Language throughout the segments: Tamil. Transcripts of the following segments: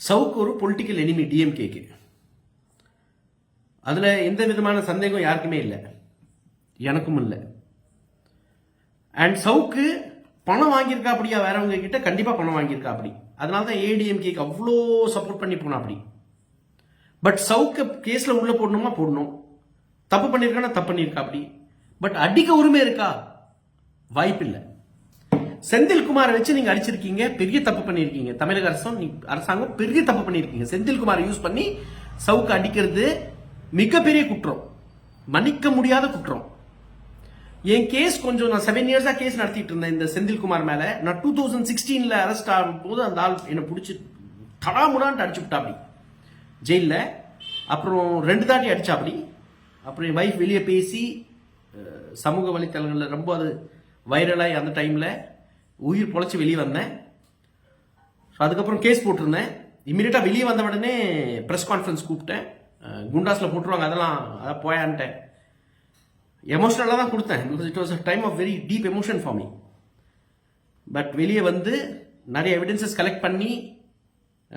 சவுக்கு ஒரு பொலிட்டிக்கல் எனிமி டிஎம்கேக்கு அதில் எந்த விதமான சந்தேகம் யாருக்குமே இல்லை. எனக்கும் இல்லை. அண்ட் சவுக்கு பணம் வாங்கியிருக்கா அப்படியா வேறவங்க கிட்ட கண்டிப்பாக பணம் வாங்கியிருக்கா அப்படி அதனால தான் ஏடிஎம்கேக்கு அவ்வளோ சப்போர்ட் பண்ணி போனா அப்படி பட் சவுக்கு கேஸில் உள்ளே போடணுமா? போடணும். தப்பு பண்ணியிருக்கானா? தப்பு பண்ணியிருக்கா அப்படி பட் அடிக்க உரிமை இருக்கா? வாய்ப்பில்லை. செந்தில்குமாரை வச்சு நீங்க அடிச்சிருக்கீங்க பெரிய தப்பு பண்ணியிருக்கீங்க தமிழக அரசும் அரசாங்கம் பெரிய தப்பு பண்ணியிருக்கீங்க செந்தில்குமாரை யூஸ் பண்ணி சவுக்கு அடிக்கிறது மிகப்பெரிய குற்றம். மன்னிக்க முடியாத குற்றம். என் கேஸ் கொஞ்சம் நான் செவன் இயர்ஸா கேஸ் நடத்திட்டு இருந்தேன் இந்த செந்தில்குமார் மேல. நான் டூ தௌசண்ட் சிக்ஸ்டீன்ல அரெஸ்ட் ஆகும் போது அந்த ஆள் என்னை பிடிச்சி தடாமுடான்ட்டு அடிச்சு விட்டாப்படி ஜெயிலில். அப்புறம் ரெண்டு தாட்டி அடிச்சாப்படி அப்புறம் என் வைஃப் வெளியே பேசி சமூக வலைத்தளங்களில் ரொம்ப அது வைரலாகி அந்த டைமில் உயிர் பொழைச்சி வெளியே வந்தேன். ஸோ அதுக்கப்புறம் கேஸ் போட்டிருந்தேன். இமீடியட்டாக வெளியே வந்த உடனே ப்ரெஸ் கான்ஃபரன்ஸ் கூப்பிட்டேன். குண்டாஸில் போட்டுருவாங்க அதெல்லாம் அதான் போயான்ட்டேன். எமோஷனலாக தான் கொடுத்தேன் because it was a time of very deep emotion for me but வெளியே வந்து நிறைய எவிடன்சஸ் கலெக்ட் பண்ணி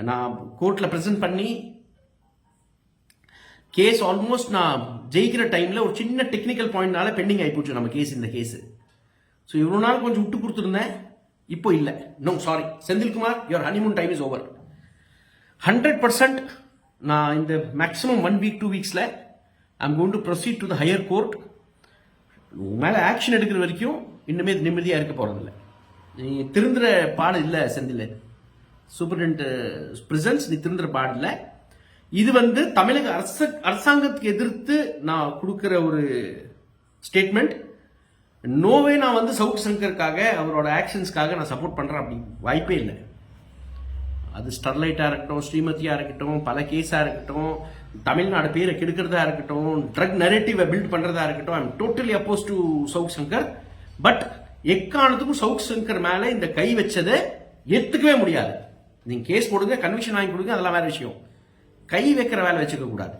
நான் கோர்ட்டில் ப்ரெசென்ட் பண்ணி கேஸ் ஆல்மோஸ்ட் நான் ஜெயிக்கிற டைமில் ஒரு சின்ன டெக்னிக்கல் பாயிண்ட்னால பெண்டிங் ஆகிப்போச்சு நம்ம கேஸ் இந்த கேஸு ஸோ இவ்வளோ நாள் கொஞ்சம் விட்டு கொடுத்துருந்தேன். இப்போ இல்லை. No sorry Senthilkumar your honeymoon time is over hundred percent நான் இந்த maximum one week two வீக்ஸில் I'm going to proceed to the higher court உன் மேலே ஆக்ஷன் எடுக்கிற வரைக்கும் இன்னுமே நிம்மதியாக இருக்க போகிறதில்ல நீ திருந்துற பாடு இல்லை செந்தில். சூப்பரண்ட் பிரசன்ஸ் uh, நீ திருந்துற பாடு இல்லை. இது வந்து தமிழக அரசு அரசாங்கத்துக்கு எதிர்த்து நான் கொடுக்குற ஒரு ஸ்டேட்மெண்ட் நோவே நான் வந்து சவுக் சங்கருக்காக அவரோட ஆக்ஷன்ஸ்க்காக நான் சப்போர்ட் பண்ணுறேன் அப்படி வாய்ப்பே இல்லை. அது ஸ்டெர்லைட்டாக இருக்கட்டும் ஸ்ரீமதியாக இருக்கட்டும் பல கேஸாக இருக்கட்டும் தமிழ்நாடு பேரை கெடுக்கிறதா இருக்கட்டும் ட்ரக் நரேட்டிவை பில்ட் பண்ணுறதா இருக்கட்டும் I'm totally opposed to Savukku Shankar. But எக்காரணத்துக்கும் Savukku Shankar மேலே இந்த கை வச்சதை ஏற்றுக்கவே முடியாது. நீங்கள் கேஸ் கொடுங்க கன்விக்ஷன் வாங்கி கொடுங்க அதெல்லாம் வேறு விஷயம். கை வைக்கிற வேலை வச்சுக்க கூடாது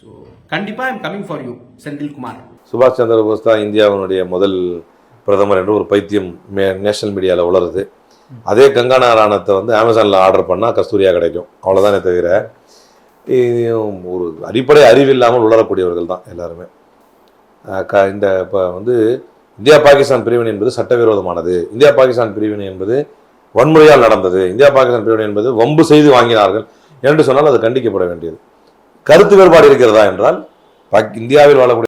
ஸோ கண்டிப்பாக I'm coming for you Senthilkumar. சுபாஷ் சந்திர போஸ் தான் இந்தியாவினுடைய முதல் பிரதமர் என்று ஒரு பைத்தியம் மே- நேஷனல் மீடியாவில் உளருது. அதே கங்கா நாராயணத்தை வந்து அமேசானில் ஆர்டர் பண்ணால் கஸ்தூரியாக கிடைக்கும். அவ்வளோதானே தவிர ஒரு அடிப்படை அறிவு இல்லாமல் உளரக்கூடியவர்கள் தான் எல்லாருமே. க இந்த இப்போ வந்து இந்தியா பாகிஸ்தான் பிரிவினை என்பது சட்டவிரோதமானது. இந்தியா பாகிஸ்தான் பிரிவினை என்பது வன்முறையால் நடந்தது. இந்தியா பாகிஸ்தான் பிரிவினை என்பது வம்பு செய்து வாங்கினார்கள். என்று சொன்னால் அது கண்டிக்கப்பட வேண்டியது. கருத்து வேறுபாடு இருக்கிறதா என்றால் இந்தியாவில் வாழக்கூடிய